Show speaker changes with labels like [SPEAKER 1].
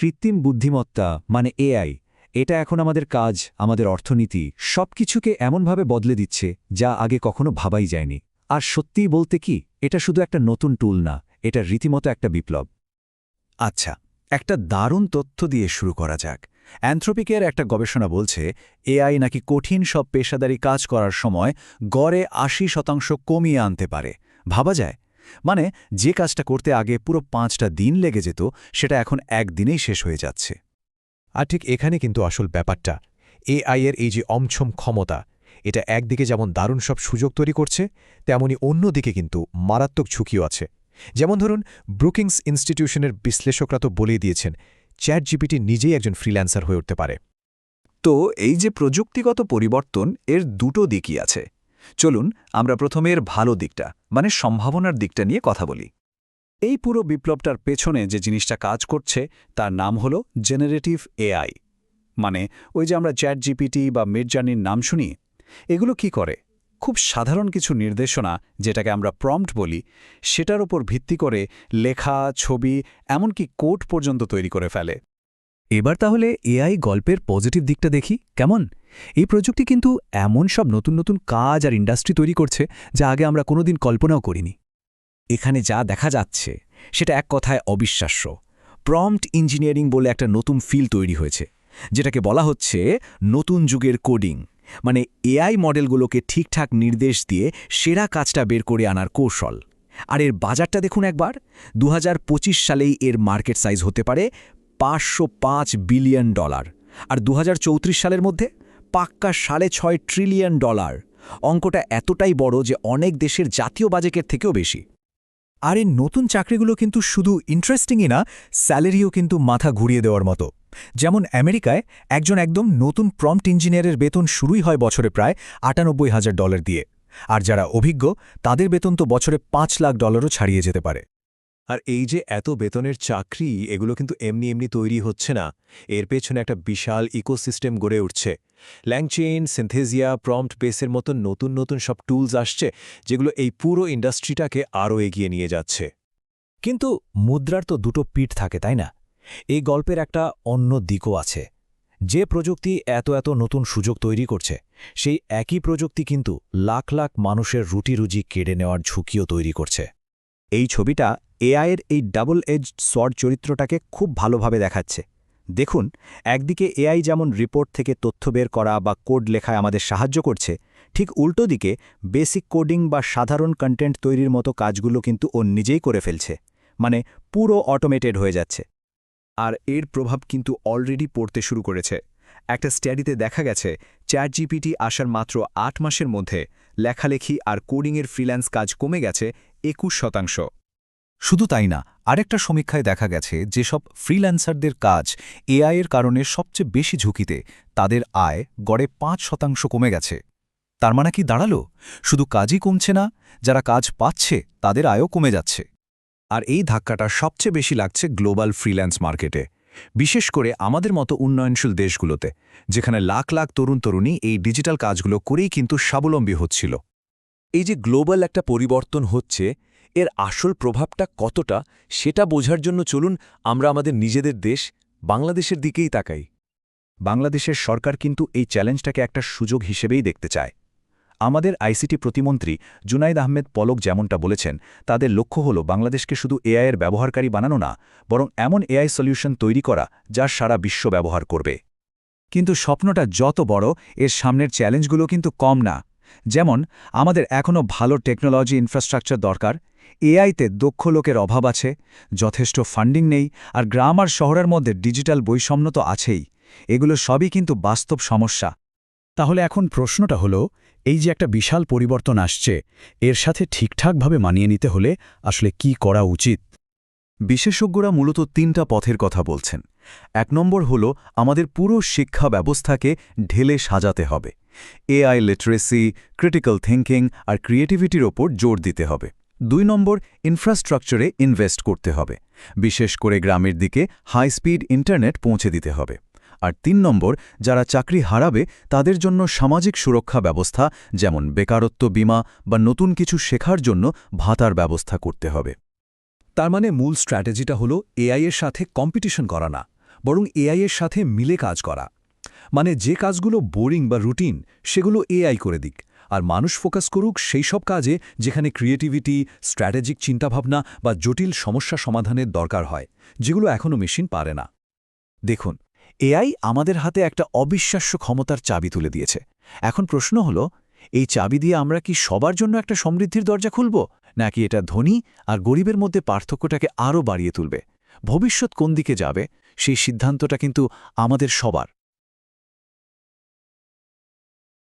[SPEAKER 1] কৃত্রিম বুদ্ধিমত্তা মানে এআই, এটা এখন আমাদের কাজ, আমাদের অর্থনীতি, সবকিছুকে এমনভাবে বদলে দিচ্ছে, যা আগে কখনো ভাবাই যায়নি। আর সত্যিই বলতে কি, এটা শুধু একটা নতুন টুল না, এটা রীতিমতো একটা বিপ্লব।
[SPEAKER 2] আচ্ছা একটা দারুণ তথ্য দিয়ে শুরু করা যাক। অ্যান্থ্রোপিকের একটা গবেষণা বলছে, এআই নাকি কঠিন সব পেশাদারি কাজ করার সময় গড়ে আশি শতাংশ কমিয়ে আনতে পারে। ভাবা যায় মানে যে কাজটা করতে আগে পুরো পাঁচটা দিন লেগে যেত, সেটা এখন একদিনেই শেষ হয়ে যাচ্ছে।
[SPEAKER 3] আর ঠিক এখানে কিন্তু আসল ব্যাপারটা। এআই এর এই যে অমছম ক্ষমতা, এটা একদিকে যেমন দারুণ সব সুযোগ তৈরি করছে, তেমনি অন্যদিকে কিন্তু মারাত্মক ঝুঁকিও আছে। যেমন ধরুন, ব্রুকিংস ইনস্টিটিউশনের বিশ্লেষকরা তো বলেই দিয়েছেন চ্যাট জিপিটি নিজেই একজন ফ্রিল্যান্সার হয়ে উঠতে পারে।
[SPEAKER 2] তো এই যে প্রযুক্তিগত পরিবর্তন, এর দুটো দিকই আছে। চলুন আমরা প্রথমে এর ভালো দিকটা মানে সম্ভাবনার দিকটা নিয়ে কথা বলি। এই পুরো বিপ্লবটার পেছনে যে জিনিসটা কাজ করছে, তার নাম হল জেনারেটিভ এআই। মানে ওই যে আমরা চ্যাট জিপিটি বা মিডজার্নির নাম শুনি, এগুলো কি করে? খুব সাধারণ কিছু নির্দেশনা, যেটাকে আমরা প্রম্পট বলি, সেটার ওপর ভিত্তি করে লেখা, ছবি, এমনকি কোড পর্যন্ত তৈরি করে ফেলে।
[SPEAKER 4] এবার তাহলে এআই গল্পের পজিটিভ দিকটা দেখি, কেমন? এই প্রযুক্তি কিন্তু এমন সব নতুন নতুন কাজ আর ইন্ডাস্ট্রি তৈরি করছে যা আগে আমরা কোনোদিন কল্পনাও করিনি।
[SPEAKER 1] এখানে যা দেখা যাচ্ছে সেটা এক কথায় অবিশ্বাস্য। প্রম্পট ইঞ্জিনিয়ারিং বলে একটা নতুন ফিল তৈরি হয়েছে, যেটাকে বলা হচ্ছে নতুন যুগের কোডিং। মানে এআই মডেলগুলোকে ঠিকঠাক নির্দেশ দিয়ে সেরা কাজটা বের করে আনার কৌশল। আর এর বাজারটা দেখুন একবার দু হাজার পঁচিশ সালেই এর মার্কেট সাইজ হতে পারে পাঁচশো পাঁচ বিলিয়ন ডলার। আর দু হাজার চৌত্রিশ সালের মধ্যে পাক্কা সাড়ে ছয় ট্রিলিয়ন ডলার। অঙ্কটা এতটাই বড় যে অনেক দেশের জাতীয় বাজেটের থেকেও বেশি।
[SPEAKER 4] আর এই নতুন চাকরিগুলো কিন্তু শুধু ইন্টারেস্টিংই না স্যালারিও কিন্তু মাথা ঘুরিয়ে দেওয়ার মতো। যেমন আমেরিকায় একজন একদম নতুন প্রম্পট ইঞ্জিনিয়ারের বেতন শুরুই হয় বছরে প্রায় আটানব্বই হাজার ডলার দিয়ে। আর যারা অভিজ্ঞ, তাদের বেতন তো বছরে পাঁচ লাখ ডলারও ছাড়িয়ে যেতে পারে।
[SPEAKER 3] আর এই যে এত বেতনের চাকরি, এগুলো কিন্তু এমনি এমনি তৈরি হচ্ছে না। এর পেছনে একটা বিশাল ইকোসিস্টেম গড়ে উঠছে। ল্যাংচেইন সিনথেজিয়া প্রম্পট বেসের মতো নতুন নতুন সব টুলস আসছে, যেগুলো এই পুরো ইন্ডাস্ট্রিটাকে আরও এগিয়ে নিয়ে যাচ্ছে।
[SPEAKER 4] কিন্তু মুদ্রার তো দুটো পিঠ থাকে, তাই না? এই গল্পের একটা অন্য দিকও আছে। যে প্রযুক্তি এত এত নতুন সুযোগ তৈরি করছে, সেই একই প্রযুক্তি কিন্তু লাখ লাখ মানুষের রুটি রুজি কেড়ে নেওয়ার ঝুঁকিও তৈরি করছে।
[SPEAKER 1] এই ছবিটা এআইয়ের এই ডাবল এজ সর চরিত্রটাকে খুব ভালোভাবে দেখাচ্ছে। দেখুন, একদিকে এআই যেমন রিপোর্ট থেকে তথ্য বের করা বা কোড লেখায় আমাদের সাহায্য করছে, ঠিক উল্টো দিকে বেসিক কোডিং বা সাধারণ কন্টেন্ট তৈরির মতো কাজগুলো কিন্তু ও নিজেই করে ফেলছে মানে পুরো অটোমেটেড হয়ে যাচ্ছে।
[SPEAKER 2] আর এর প্রভাব কিন্তু অলরেডি পড়তে শুরু করেছে। একটা স্টাডিতে দেখা গেছে চ্যাট জিপিটি আসার মাত্র আট মাসের মধ্যে লেখালেখি আর কোডিংয়ের ফ্রিল্যান্স কাজ কমে গেছে একুশ শতাংশ। শুধু তাই না, আরেকটা সমীক্ষায় দেখা গেছে যেসব ফ্রিল্যান্সারদের কাজ এআই এর কারণে সবচেয়ে বেশি ঝুঁকিতে, তাদের আয় গড়ে পাঁচ শতাংশ কমে গেছে। তার মানে কি দাঁড়াল? শুধু কাজই কমছে না, যারা কাজ পাচ্ছে তাদের আয়ও কমে যাচ্ছে। আর এই ধাক্কাটা সবচেয়ে বেশি লাগছে গ্লোবাল ফ্রিল্যান্স মার্কেটে, বিশেষ করে আমাদের মতো উন্নয়নশীল দেশগুলোতে, যেখানে লাখ লাখ তরুণ তরুণী এই ডিজিটাল কাজগুলো করেই কিন্তু স্বাবলম্বী হচ্ছিল।
[SPEAKER 3] এই যে গ্লোবাল একটা পরিবর্তন হচ্ছে এর আসল প্রভাবটা কতটা, সেটা বোঝার জন্য চলুন আমরা আমাদের নিজেদের দেশ বাংলাদেশের দিকেই তাকাই।
[SPEAKER 2] বাংলাদেশের সরকার কিন্তু এই চ্যালেঞ্জটাকে একটা সুযোগ হিসেবেই দেখতে চায়। আমাদের আইসিটি প্রতিমন্ত্রী জুনাইদ আহমেদ পলক যেমনটা বলেছেন, তাদের লক্ষ্য হল বাংলাদেশকে শুধু এআইয়ের ব্যবহারকারী বানানো না, বরং এমন এআই সলিউশন তৈরি করা যা সারা বিশ্ব ব্যবহার করবে। কিন্তু স্বপ্নটা যত বড়, এর সামনের চ্যালেঞ্জগুলো কিন্তু কম না। যেমন, আমাদের এখনও ভালো টেকনোলজি ইনফ্রাস্ট্রাকচার দরকার এআইতে দক্ষ লোকের অভাব আছে, যথেষ্ট ফান্ডিং নেই, আর গ্রাম আর শহরের মধ্যে ডিজিটাল বৈষম্য তো আছেই। এগুলো সবই কিন্তু বাস্তব সমস্যা।
[SPEAKER 4] তাহলে এখন প্রশ্নটা হলো, এই যে একটা বিশাল পরিবর্তন আসছে, এর সাথে ঠিকঠাকভাবে মানিয়ে নিতে হলে আসলে কি করা উচিত?
[SPEAKER 2] বিশেষজ্ঞরা মূলত তিনটা পথের কথা বলছেন। এক নম্বর হল, আমাদের পুরো শিক্ষা ব্যবস্থাকে ঢেলে সাজাতে হবে। এআই লিটারেসি, ক্রিটিক্যাল থিঙ্কিং আর ক্রিয়েটিভিটির ওপর জোর দিতে হবে। দুই নম্বর ইনফ্রাস্ট্রাকচারে ইনভেস্ট করতে হবে। বিশেষ করে গ্রামের দিকে হাই স্পিড ইন্টারনেট পৌঁছে দিতে হবে। আর তিন নম্বর, যারা চাকরি হারাবে, তাদের জন্য সামাজিক সুরক্ষা ব্যবস্থা, যেমন বেকারত্ব বিমা বা নতুন কিছু শেখার জন্য ভাতার ব্যবস্থা করতে হবে।
[SPEAKER 3] তার মানে মূল স্ট্র্যাটেজিটা হলো এআই এর সাথে কম্পিটিশন করা না,
[SPEAKER 5] বরং এআই এর সাথে মিলে কাজ করা। মানে যে কাজগুলো বোরিং বা রুটিন সেগুলো এআই করে দিক। আর মানুষ ফোকাস করুক সেই সব কাজে যেখানে ক্রিয়েটিভিটি, স্ট্র্যাটেজিক চিন্তাভাবনা বা জটিল সমস্যা সমাধানের দরকার হয়, যেগুলো এখনও মেশিন পারে না।
[SPEAKER 1] দেখুন, এআই আমাদের হাতে একটা অবিশ্বাস্য ক্ষমতার চাবি তুলে দিয়েছে। এখন প্রশ্ন হলো, এই চাবি দিয়ে আমরা কি সবার জন্য একটা সমৃদ্ধির দরজা খুলব, নাকি এটা ধনী আর গরিবের মধ্যে পার্থক্যটাকে আরও বাড়িয়ে তুলবে? ভবিষ্যৎ কোন দিকে যাবে? সেই সিদ্ধান্তটা কিন্তু আমাদের সবার।